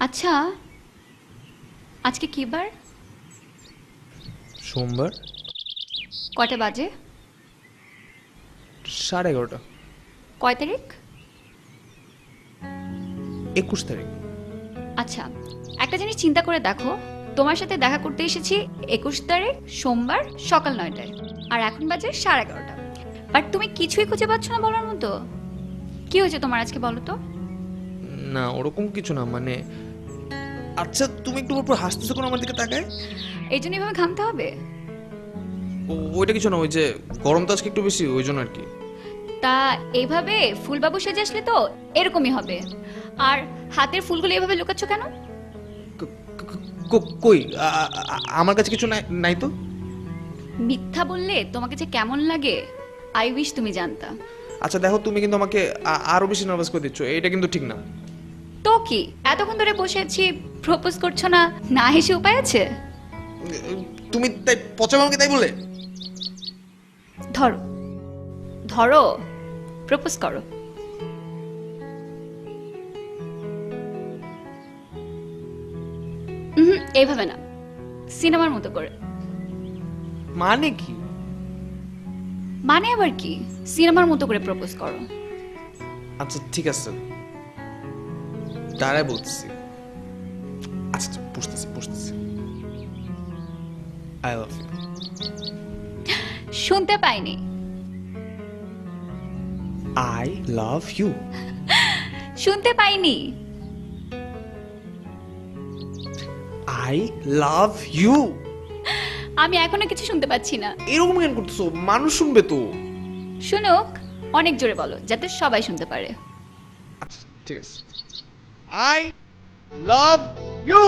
আচ্ছা আজকে কি বার? সোমবার। কয়টা বাজে? সাড়ে এগারোটা। কয় তারিখ? একুশ তারিখ। আচ্ছা একটা জিনিস চিন্তা করে দেখো তোমার সাথে দেখা করতে এসেছি একুশ তারিখ সোমবার সকাল নয়টায় আর এখন বাজে সাড়ে এগারোটা। বাট তুমি কিছুই খুঁজে পাচ্ছ না বলার মতো। কি হয়েছে তোমার আজকে বলো তো? না ওরকম কিছু না মানে আচ্ছা তুমি একটু উপর হাসতেছো কোনো আমার দিকে তাকায়? এই জন্য এভাবে ঘামতে হবে? ও- ওইটা কিছু না ওই যে গরম তো আজকে একটু বেশি ওই জন্য আর কি। তা এইভাবে ফুলবাবু সেজে আসলে তো এরকমই হবে। আর হাতের ফুলগুলো এভাবে লুকাচ্ছ কেন? ক- ক- ক- কই? আ- আ- আ- আমার কাছে কিছু নাই নাই তো? মিথ্যা বললে তোমাকে যে কেমন লাগে আই উইশ তুমি জানতা। আচ্ছা দেখো তুমি কিন্তু আমাকে আ- আরও বেশি নার্ভাস করে দিচ্ছ এটা কিন্তু ঠিক না। তো কি? এতক্ষণ ধরে বসে আছি প্রপোজ করছ না না হেসে উপায় আছে? তুমি তাই পচা আমাকে তাই বলে ধরো। ধরো প্রপোজ করো। হুম এইভাবে না সিনেমার মতো করে। মানে কি? মানে আবার কি? সিনেমার মতো করে প্রপোজ করো। আচ্ছা ঠিক আছে। তারাই বলতেছি। আচ্ছা বুঝতেছি বুঝতেছি আই লাভ ইউ শুনতে পাইনি। আই লাভ ইউ শুনতে পাইনি। আই লাভ ইউ আমি এখনও কিছু শুনতে পাচ্ছি না। এরকম কেন করতেছো? মানুষ শুনবে তো। শুনুক অনেক জোরে বলো যাতে সবাই শুনতে পারে। আচ্ছা ঠিক আছে। I love you